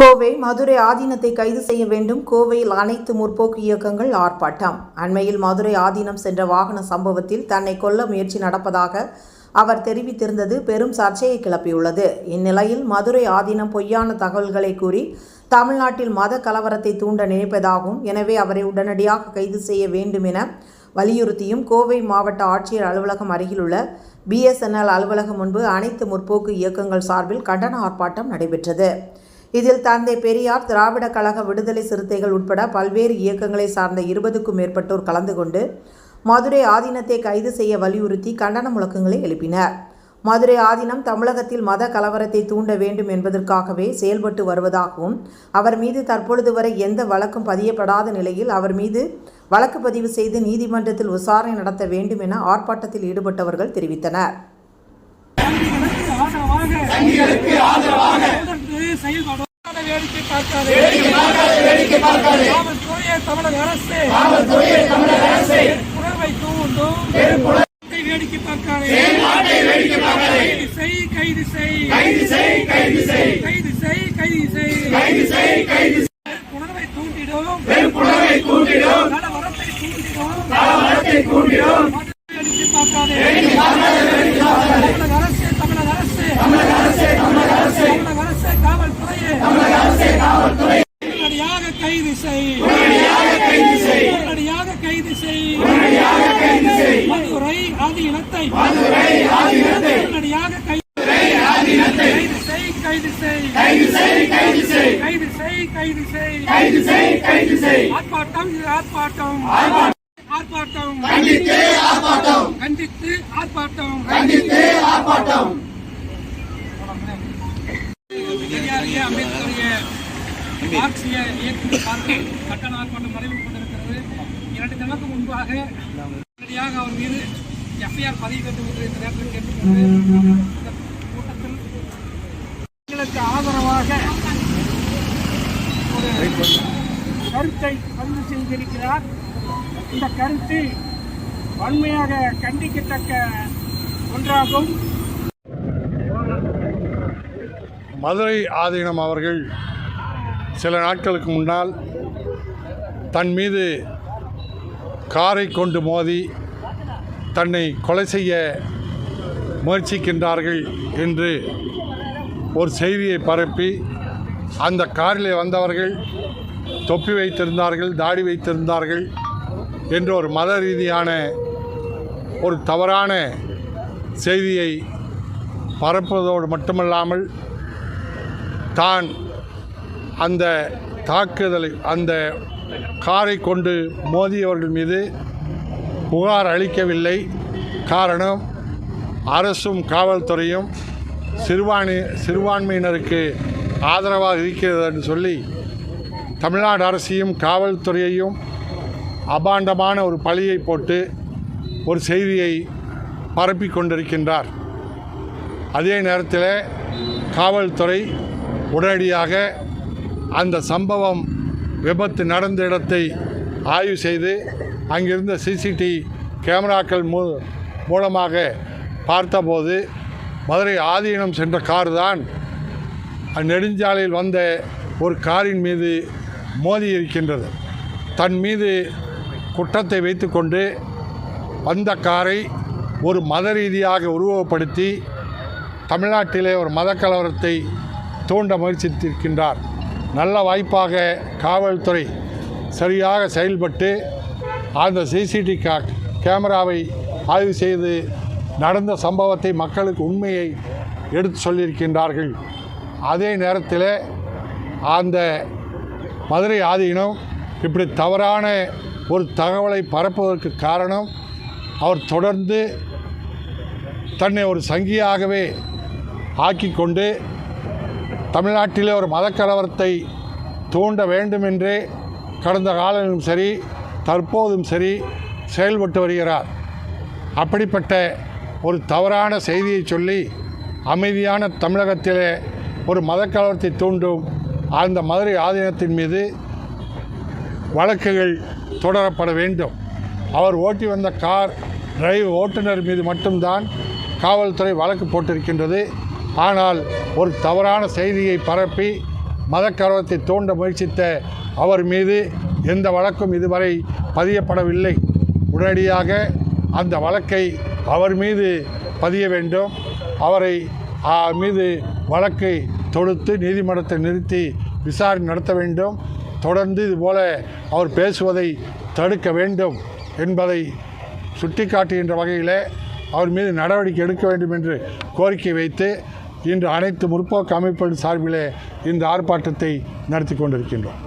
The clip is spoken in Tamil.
கோவை மதுரை ஆதீனத்தை கைது செய்ய வேண்டும். கோவையில் அனைத்து முற்போக்கு இயக்கங்கள் ஆர்ப்பாட்டம். அண்மையில் மதுரை ஆதீனம் சென்ற வாகன சம்பவத்தில் தன்னை கொல்ல முயற்சி நடப்பதாக அவர் தெரிவித்திருந்தது பெரும் சர்ச்சையை கிளப்பியுள்ளது. இந்நிலையில் மதுரை ஆதீனம் பொய்யான தகவல்களை கூறி தமிழ்நாட்டில் மத கலவரத்தை தூண்ட நினைப்பதாகவும் எனவே அவரை உடனடியாக கைது செய்ய வேண்டும் என வலியுறுத்தியும் கோவை மாவட்ட ஆட்சியர் அலுவலகம் அருகிலுள்ள பிஎஸ்என்எல் அலுவலகம் முன்பு அனைத்து முற்போக்கு இயக்கங்கள் சார்பில் கண்டன ஆர்ப்பாட்டம் நடைபெற்றது. இதில் தந்தை பெரியார் திராவிட கழக விடுதலை சிறுத்தைகள் உட்பட பல்வேறு இயக்கங்களை சார்ந்த இருபதுக்கும் மேற்பட்டோர் கலந்து கொண்டு மதுரை ஆதீனத்தை கைது செய்ய வலியுறுத்தி கண்டன முழக்கங்களை எழுப்பினர். மதுரை ஆதீனம் தமிழகத்தில் மத கலவரத்தை தூண்ட வேண்டும் என்பதற்காகவே செயல்பட்டு வருவதாகவும் அவர் மீது தற்பொழுது வரை எந்த வழக்கும் பதியப்படாத நிலையில் அவர் மீது வழக்கு பதிவு செய்து நீதிமன்றத்தில் விசாரணை நடத்த வேண்டும் என ஆர்ப்பாட்டத்தில் ஈடுபட்டவர்கள் தெரிவித்தனர். ஆதரவாக தொடர்ந்து செயல்படும் வேடிக்கை பார்க்காதே. காவல்துறையை தமிழக அரசு. தூண்டும் வேடிக்கை பார்க்காதே. கைது செய் கைது செய். கைது செய் கைது செய். கைது செய் கைது செய். கைது உணர்வை தூண்டிடும். உணர்வை தூண்டிடும். நலவரத்தை தூண்டிடும். நலவரத்தை தூண்டிடும். வேடிக்கை பார்க்காதே. செய் உடனடியாக கைது செய் மதுரை ஆதி இனத்தை உடனடியாக கைது கைது செய் கைது செய் கைது செய் கைது செய் கைது செய் கைது செய் கைது செய் ஆர்ப்பாட்டம் இது ஆர்ப்பாட்டம். ஆர்ப்பாட்டம். கண்டித்து ஆர்ப்பாட்டம். கண்டித்து ஆர்ப்பாட்டம். கண்டித்து ஆர்ப்பாட்டம். மார்க்சிய இயக்கத்தின் சார்பில் கட்டண ஆர்ப்பாட்டம் நடைபெற்றுக் கொண்டிருக்கிறது. இரண்டு தினங்களுக்கு முன்பாக உடனடியாக அவர் மீது எஃப்ஐஆர் பதிவு வேண்டும் என்று இந்த நேரத்தில் கேட்டுக்கொண்டு இந்த கூட்டத்தில் எங்களுக்கு ஆதரவாக ஒரு கருத்தை பதிவு செய்திருக்கிறார். இந்த கருத்து வன்மையாக கண்டிக்கத்தக்க ஒன்றாகும். மதுரை ஆதீனம் அவர்கள் சில நாட்களுக்கு முன்னால் தன் மீது காரை கொண்டு மோதி தன்னை கொலை செய்ய முயற்சிக்கின்றார்கள் என்று ஒரு செய்தியை பரப்பி அந்த காரிலே வந்தவர்கள் தொப்பி வைத்திருந்தார்கள் தாடி வைத்திருந்தார்கள் என்று ஒரு மத ரீதியான ஒரு தவறான செய்தியை பரப்புவதோடு மட்டுமல்லாமல் தான் அந்த தாக்குதலை அந்த காரை கொண்டு மோதியவர்கள் மீது புகார் அளிக்கவில்லை. காரணம் அரசும் காவல்துறையும் சிறுபான்மை சிறுபான்மையினருக்கு ஆதரவாக இருக்கிறது என்று சொல்லி தமிழ்நாடு அரசையும் காவல்துறையையும் அபாண்டமான ஒரு பழியை போட்டு ஒரு செய்தியை பரப்பி கொண்டிருக்கின்றார். அதே நேரத்தில் காவல்துறை உடனடியாக அந்த சம்பவம் விபத்து நடந்த இடத்தை ஆய்வு செய்து அங்கிருந்த சிசிடி கேமராக்கள் மூ மூலமாக பார்த்தபோது மதுரை ஆதீனம் சென்ற கார் தான் நெடுஞ்சாலையில் வந்த ஒரு காரின் மீது மோதி இருக்கின்றது. தன் மீது குற்றத்தை வைத்துக்கொண்டு வந்த காரை ஒரு மத ரீதியாக உருவகப்படுத்தி தமிழ்நாட்டிலே ஒரு மத கலவரத்தை தூண்ட முயற்சித்திருக்கின்றார். நல்ல வாய்ப்பாக காவல்துறை சரியாக செயல்பட்டு அந்த சிசிடி கா கேமராவை ஆய்வு செய்து நடந்த சம்பவத்தை மக்களுக்கு உண்மையை எடுத்து சொல்லியிருக்கின்றார்கள். அதே நேரத்தில் அந்த மதுரை ஆதீனம் இப்படி தவறான ஒரு தகவலை பரப்புவதற்கு காரணம் அவர் தொடர்ந்து தன்னை ஒரு சங்கியாகவே ஆக்கிக்கொண்டு தமிழ்நாட்டிலே ஒரு மதக்கலவரத்தை தூண்ட வேண்டும் என்றே கடந்த காலங்களிலும் சரி தற்போதும் சரி செயல்பட்டு வருகிறார். அப்படிப்பட்ட ஒரு தவறான செய்தியை சொல்லி அமைதியான தமிழகத்திலே ஒரு மதக்கலவரத்தை தூண்டும் அந்த மதுரை ஆதீனத்தின் மீது வழக்குகள் தொடரப்பட வேண்டும். அவர் ஓட்டி வந்த கார் டிரைவ் ஓட்டுநர் மீது மட்டும்தான் காவல்துறை வழக்கு போட்டிருக்கின்றது. ஆனால் ஒரு தவறான செய்தியை பரப்பி மதக்கலவரத்தை தூண்ட முயற்சித்த அவர் மீது எந்த வழக்கும் இதுவரை பதியப்படவில்லை. உடனடியாக அந்த வழக்கை அவர் மீது பதிய வேண்டும். அவரை ஆ, மீது வழக்கை தொடுத்து நீதிமன்றத்தை நிறுத்தி விசாரணை நடத்த வேண்டும். தொடர்ந்து இதுபோல அவர் பேசுவதை தடுக்க வேண்டும் என்பதை சுட்டிக்காட்டுகின்ற வகையில் அவர் மீது நடவடிக்கை எடுக்க வேண்டும் என்று கோரிக்கை வைத்து இன்று அனைத்து முற்போக்கு அமைப்புகள் சார்பிலே இந்த ஆர்ப்பாட்டத்தை நடத்தி கொண்டிருக்கின்றோம்.